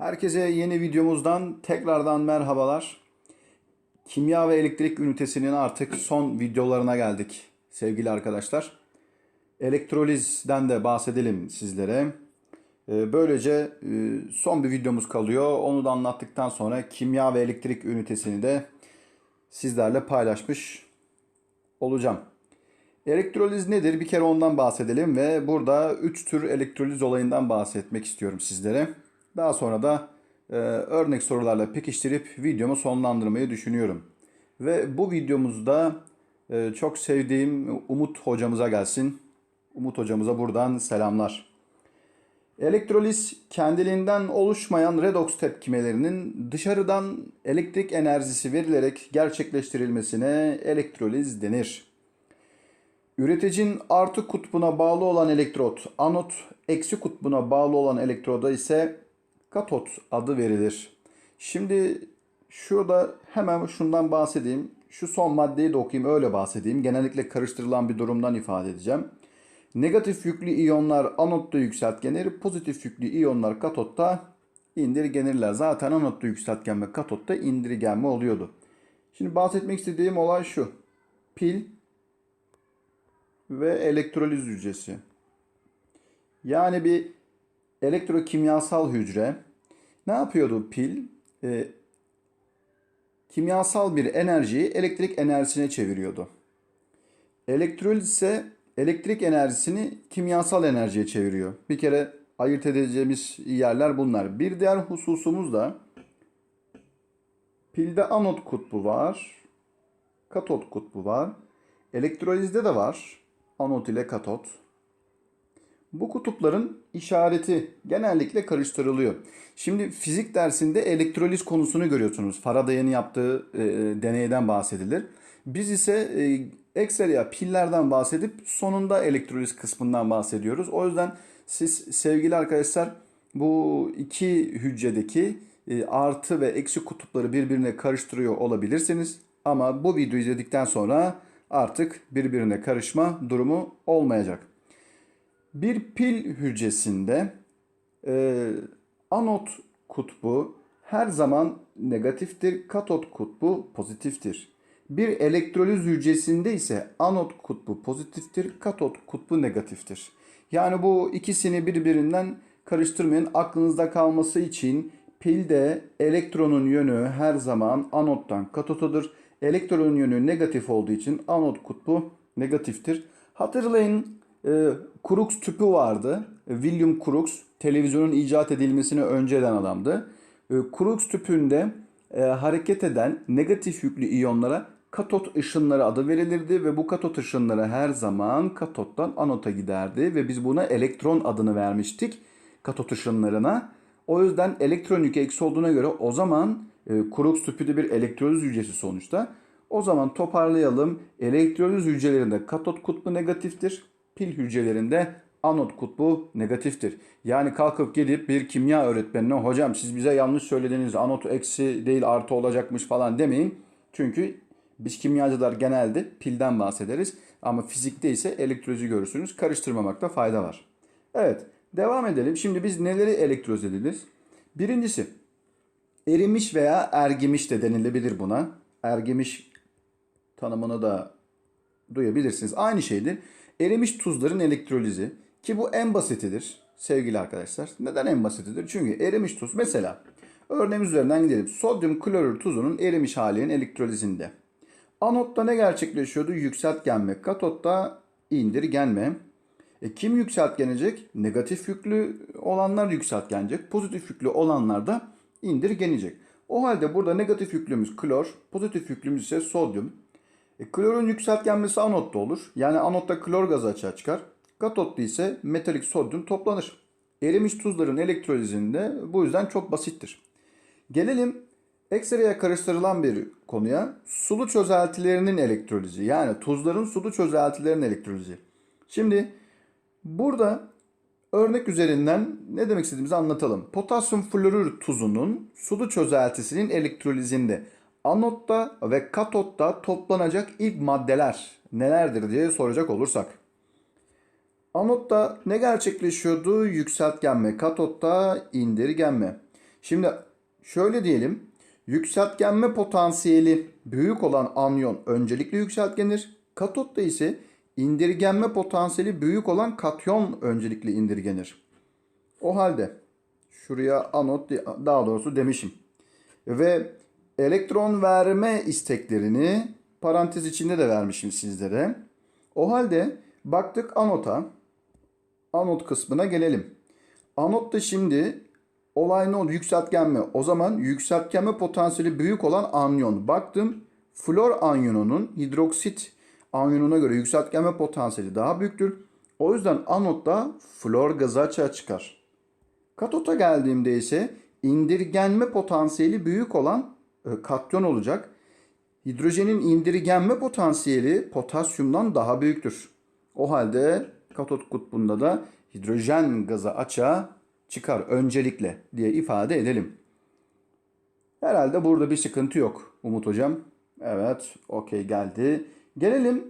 Herkese yeni videomuzdan tekrardan merhabalar. Kimya ve elektrik ünitesinin artık son videolarına geldik sevgili arkadaşlar. Elektrolizden de bahsedelim sizlere. Ee, Böylece e, son bir videomuz kalıyor. Onu da anlattıktan sonra kimya ve elektrik ünitesini de sizlerle paylaşmış olacağım. Elektroliz nedir? Bir kere ondan bahsedelim ve burada 3 tür elektroliz olayından bahsetmek istiyorum sizlere. Daha sonra da e, örnek sorularla pekiştirip videomu sonlandırmayı düşünüyorum. Ve bu videomuzda e, çok sevdiğim Umut hocamıza gelsin. Umut hocamıza buradan selamlar. Elektroliz kendiliğinden oluşmayan redoks tepkimelerinin dışarıdan elektrik enerjisi verilerek gerçekleştirilmesine elektroliz denir. Üreticinin artı kutbuna bağlı olan elektrot, anot eksi kutbuna bağlı olan elektroda ise katot adı verilir. Şimdi şurada hemen şundan bahsedeyim. Şu son maddeyi de okuyayım öyle bahsedeyim. Genellikle karıştırılan bir durumdan ifade edeceğim. Negatif yüklü iyonlar anotta yükseltgenir, pozitif yüklü iyonlar katotta indirgenirler. Zaten anotta yükseltgen ve katotta indirgenme oluyordu. Şimdi bahsetmek istediğim olay şu. Pil ve elektroliz hücresi. Yani bir elektrokimyasal hücre ne yapıyordu pil? Ee, kimyasal bir enerjiyi elektrik enerjisine çeviriyordu. Elektroliz ise elektrik enerjisini kimyasal enerjiye çeviriyor. Bir kere ayırt edeceğimiz yerler bunlar. Bir diğer hususumuz da pilde anot kutbu var, katot kutbu var. Elektrolizde de var anot ile katot. Bu kutupların işareti genellikle karıştırılıyor. Şimdi fizik dersinde elektroliz konusunu görüyorsunuz. Faraday'ın yaptığı e, deneyden bahsedilir. Biz ise e, ekseriya pillerden bahsedip sonunda elektroliz kısmından bahsediyoruz. O yüzden siz sevgili arkadaşlar bu iki hücredeki e, artı ve eksi kutupları birbirine karıştırıyor olabilirsiniz. Ama bu videoyu izledikten sonra artık birbirine karışma durumu olmayacak. Bir pil hücresinde e, anot kutbu her zaman negatiftir, katot kutbu pozitiftir. Bir elektroliz hücresinde ise anot kutbu pozitiftir, katot kutbu negatiftir. Yani bu ikisini birbirinden karıştırmayın. Aklınızda kalması için pilde elektronun yönü her zaman anottan katotadır. Elektronun yönü negatif olduğu için anot kutbu negatiftir. Hatırlayın e, Crookes tüpü vardı. William Crookes televizyonun icat edilmesine önce eden adamdı. E, Crookes tüpünde e, hareket eden negatif yüklü iyonlara katot ışınları adı verilirdi ve bu katot ışınları her zaman katottan anota giderdi ve biz buna elektron adını vermiştik katot ışınlarına. O yüzden elektron yükü eksi olduğuna göre o zaman e, Crookes tüpü de bir elektroliz hücresi sonuçta. O zaman toparlayalım. Elektroliz hücrelerinde katot kutbu negatiftir. Pil hücrelerinde anot kutbu negatiftir. Yani kalkıp gelip bir kimya öğretmenine hocam siz bize yanlış söylediniz anot eksi değil artı olacakmış falan demeyin. Çünkü biz kimyacılar genelde pilden bahsederiz ama fizikte ise elektrolizi görürsünüz. Karıştırmamakta fayda var. Evet devam edelim. Şimdi biz neleri elektroz ederiz? Birincisi erimiş veya ergimiş de denilebilir buna. Ergimiş tanımını da duyabilirsiniz. Aynı şeydir. Erimiş tuzların elektrolizi ki bu en basitidir sevgili arkadaşlar. Neden en basitidir? Çünkü erimiş tuz mesela örneğimiz üzerinden gidelim. Sodyum klorür tuzunun erimiş halinin elektrolizinde. Anotta ne gerçekleşiyordu? Yükseltgenme. Katotta indirgenme. E kim yükseltgenecek? Negatif yüklü olanlar yükseltgenecek. Pozitif yüklü olanlar da indirgenecek. O halde burada negatif yüklümüz klor, pozitif yüklümüz ise sodyum. E, klorun yükseltgenmesi anotta olur. Yani anotta klor gazı açığa çıkar. Katotta ise metalik sodyum toplanır. Erimiş tuzların elektrolizinde bu yüzden çok basittir. Gelelim ekstraya karıştırılan bir konuya. Sulu çözeltilerinin elektrolizi. Yani tuzların sulu çözeltilerinin elektrolizi. Şimdi burada örnek üzerinden ne demek istediğimizi anlatalım. Potasyum florür tuzunun sulu çözeltisinin elektrolizinde anotta ve katotta toplanacak ilk maddeler nelerdir diye soracak olursak. Anotta ne gerçekleşiyordu? Yükseltgenme, katotta indirgenme. Şimdi şöyle diyelim. Yükseltgenme potansiyeli büyük olan anyon öncelikle yükseltgenir. Katotta ise indirgenme potansiyeli büyük olan katyon öncelikle indirgenir. O halde şuraya anot daha doğrusu demişim. Ve elektron verme isteklerini parantez içinde de vermişim sizlere. O halde baktık anota. Anot kısmına gelelim. Anotta şimdi olay ne oldu? Yükseltgenme. O zaman yükseltgenme potansiyeli büyük olan anyon. Baktım flor anyonunun hidroksit anyonuna göre yükseltgenme potansiyeli daha büyüktür. O yüzden anotta flor gazı açığa çıkar. Katota geldiğimde ise indirgenme potansiyeli büyük olan katyon olacak. Hidrojenin indirgenme potansiyeli potasyumdan daha büyüktür. O halde katot kutbunda da hidrojen gazı açığa çıkar öncelikle diye ifade edelim. Herhalde burada bir sıkıntı yok Umut Hocam. Evet, okey geldi. Gelelim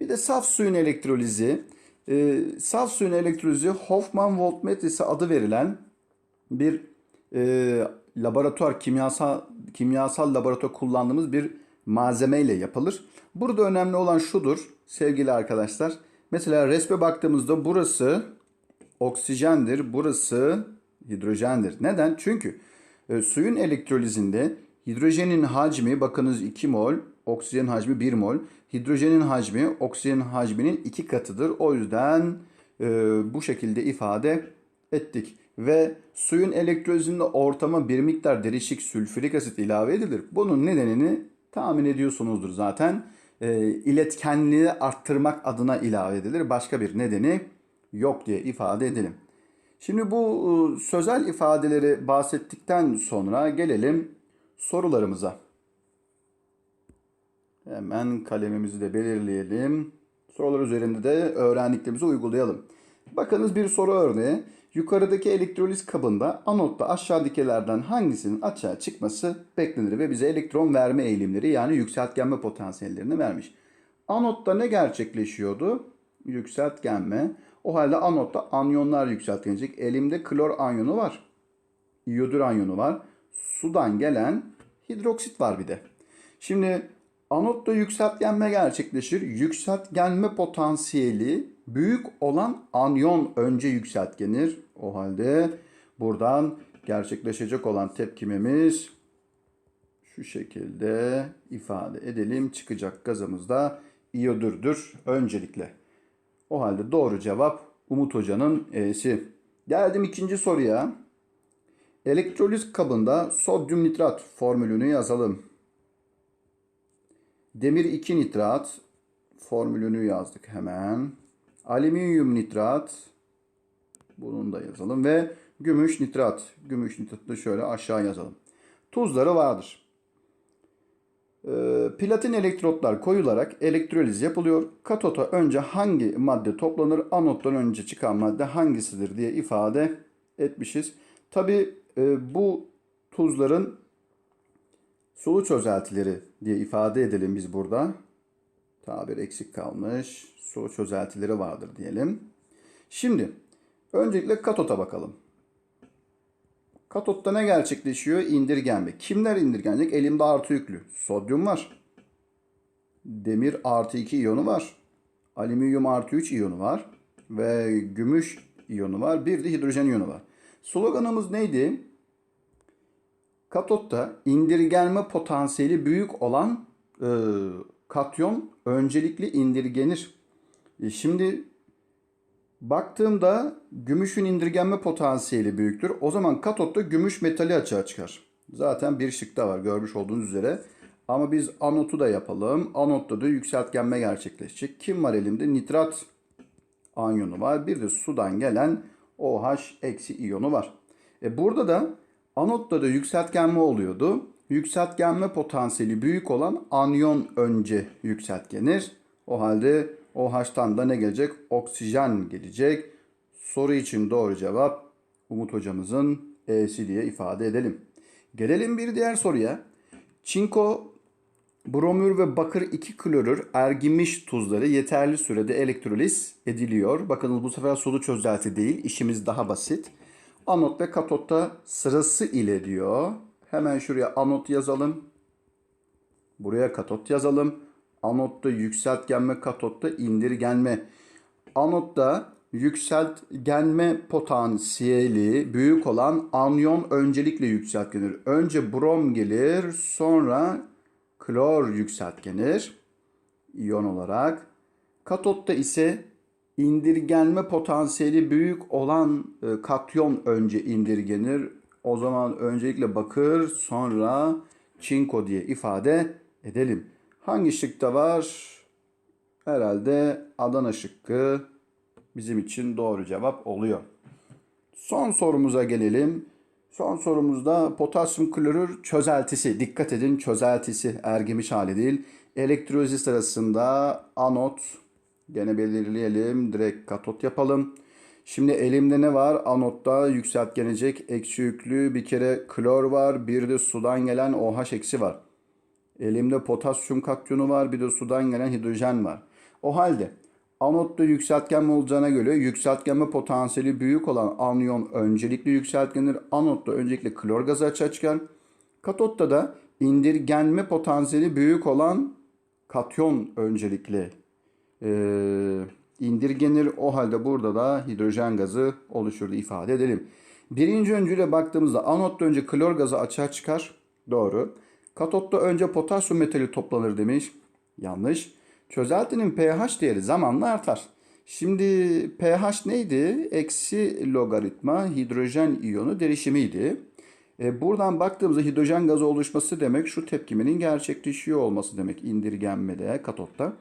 bir de saf suyun elektrolizi. Ee, saf suyun elektrolizi Hoffman voltmetresi adı verilen bir e, laboratuvar kimyasal kimyasal laboratuvar kullandığımız bir malzeme ile yapılır. Burada önemli olan şudur sevgili arkadaşlar. Mesela resme baktığımızda burası oksijendir, burası hidrojendir. Neden? Çünkü e, suyun elektrolizinde hidrojenin hacmi bakınız 2 mol, oksijenin hacmi 1 mol. Hidrojenin hacmi oksijenin hacminin 2 katıdır. O yüzden e, bu şekilde ifade ettik. Ve suyun elektrolizinde ortama bir miktar derişik sülfürik asit ilave edilir. Bunun nedenini tahmin ediyorsunuzdur zaten. E, iletkenliği arttırmak adına ilave edilir. Başka bir nedeni yok diye ifade edelim. Şimdi bu e, sözel ifadeleri bahsettikten sonra gelelim sorularımıza. Hemen kalemimizi de belirleyelim. Sorular üzerinde de öğrendiklerimizi uygulayalım. Bakınız bir soru örneği. Yukarıdaki elektroliz kabında anotta aşağıdakilerden hangisinin açığa çıkması beklenir ve bize elektron verme eğilimleri yani yükseltgenme potansiyellerini vermiş. Anotta ne gerçekleşiyordu? Yükseltgenme. O halde anotta anyonlar yükseltgenecek. Elimde klor anyonu var. İyodür anyonu var. Sudan gelen hidroksit var bir de. Şimdi anotta yükseltgenme gerçekleşir. Yükseltgenme potansiyeli büyük olan anyon önce yükseltgenir. O halde buradan gerçekleşecek olan tepkimemiz şu şekilde ifade edelim. Çıkacak gazımız da iyodürdür öncelikle. O halde doğru cevap Umut Hoca'nın E'si. Geldim ikinci soruya. Elektroliz kabında sodyum nitrat formülünü yazalım. Demir 2 nitrat formülünü yazdık hemen. Alüminyum nitrat bunun da yazalım ve gümüş nitrat. Gümüş nitratı şöyle aşağı yazalım. Tuzları vardır. Ee, platin elektrotlar koyularak elektroliz yapılıyor. Katota önce hangi madde toplanır, anottan önce çıkan madde hangisidir diye ifade etmişiz. Tabi e, bu tuzların sulu çözeltileri diye ifade edelim biz burada. Tabir eksik kalmış. Sulu çözeltileri vardır diyelim. Şimdi öncelikle katota bakalım. Katotta ne gerçekleşiyor? İndirgenme. Kimler indirgenecek? Elimde artı yüklü. Sodyum var. Demir artı 2 iyonu var. Alüminyum artı 3 iyonu var. Ve gümüş iyonu var. Bir de hidrojen iyonu var. Sloganımız neydi? Katotta indirgenme potansiyeli büyük olan e, katyon öncelikli indirgenir. E şimdi Baktığımda gümüşün indirgenme potansiyeli büyüktür. O zaman katotta gümüş metali açığa çıkar. Zaten bir şık da var görmüş olduğunuz üzere. Ama biz anotu da yapalım. Anotta da yükseltgenme gerçekleşecek. Kim var elimde? Nitrat anyonu var. Bir de sudan gelen OH eksi iyonu var. E burada da anotta da yükseltgenme oluyordu. Yükseltgenme potansiyeli büyük olan anyon önce yükseltgenir. O halde OH'tan da ne gelecek? Oksijen gelecek. Soru için doğru cevap Umut hocamızın E'si diye ifade edelim. Gelelim bir diğer soruya. Çinko, bromür ve bakır 2 klorür erginmiş tuzları yeterli sürede elektroliz ediliyor. Bakınız bu sefer sulu çözelti değil. İşimiz daha basit. Anot ve katotta sırası ile diyor. Hemen şuraya anot yazalım. Buraya katot yazalım. Anotta yükseltgenme, katotta indirgenme. Anotta yükseltgenme potansiyeli büyük olan anyon öncelikle yükseltgenir. Önce brom gelir, sonra klor yükseltgenir iyon olarak. Katotta ise indirgenme potansiyeli büyük olan e, katyon önce indirgenir. O zaman öncelikle bakır, sonra çinko diye ifade edelim. Hangi şıkta var? Herhalde Adana şıkkı bizim için doğru cevap oluyor. Son sorumuza gelelim. Son sorumuzda potasyum klorür çözeltisi. Dikkat edin çözeltisi ergemiş hali değil. Elektroliz sırasında anot gene belirleyelim. Direkt katot yapalım. Şimdi elimde ne var? Anotta yükseltgenecek eksi yüklü bir kere klor var. Bir de sudan gelen OH eksi var. Elimde potasyum katyonu var. Bir de sudan gelen hidrojen var. O halde anotta yükseltgenme olacağına göre yükseltgenme potansiyeli büyük olan anyon öncelikli yükseltgenir. Anotta öncelikle klor gazı açığa çıkar. Katotta da indirgenme potansiyeli büyük olan katyon öncelikle e, indirgenir. O halde burada da hidrojen gazı oluşur diye ifade edelim. Birinci öncüyle baktığımızda anotta önce klor gazı açığa çıkar. Doğru. Katotta önce potasyum metali toplanır demiş. Yanlış. Çözeltinin pH değeri zamanla artar. Şimdi pH neydi? Eksi logaritma hidrojen iyonu derişimiydi. E, buradan baktığımızda hidrojen gazı oluşması demek şu tepkimenin gerçekleşiyor olması demek indirgenmede katotta.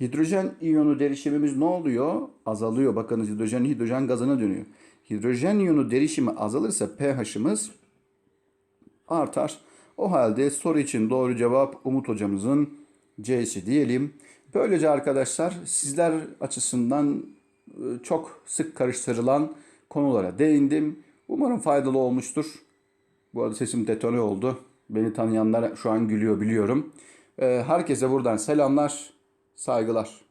Hidrojen iyonu derişimimiz ne oluyor? Azalıyor. Bakınız hidrojen hidrojen gazına dönüyor. Hidrojen iyonu derişimi azalırsa pH'ımız artar. O halde soru için doğru cevap Umut hocamızın C'si diyelim. Böylece arkadaşlar sizler açısından e, çok sık karıştırılan konulara değindim. Umarım faydalı olmuştur. Bu arada sesim detone oldu. Beni tanıyanlar şu an gülüyor biliyorum. E, Herkese buradan selamlar, saygılar.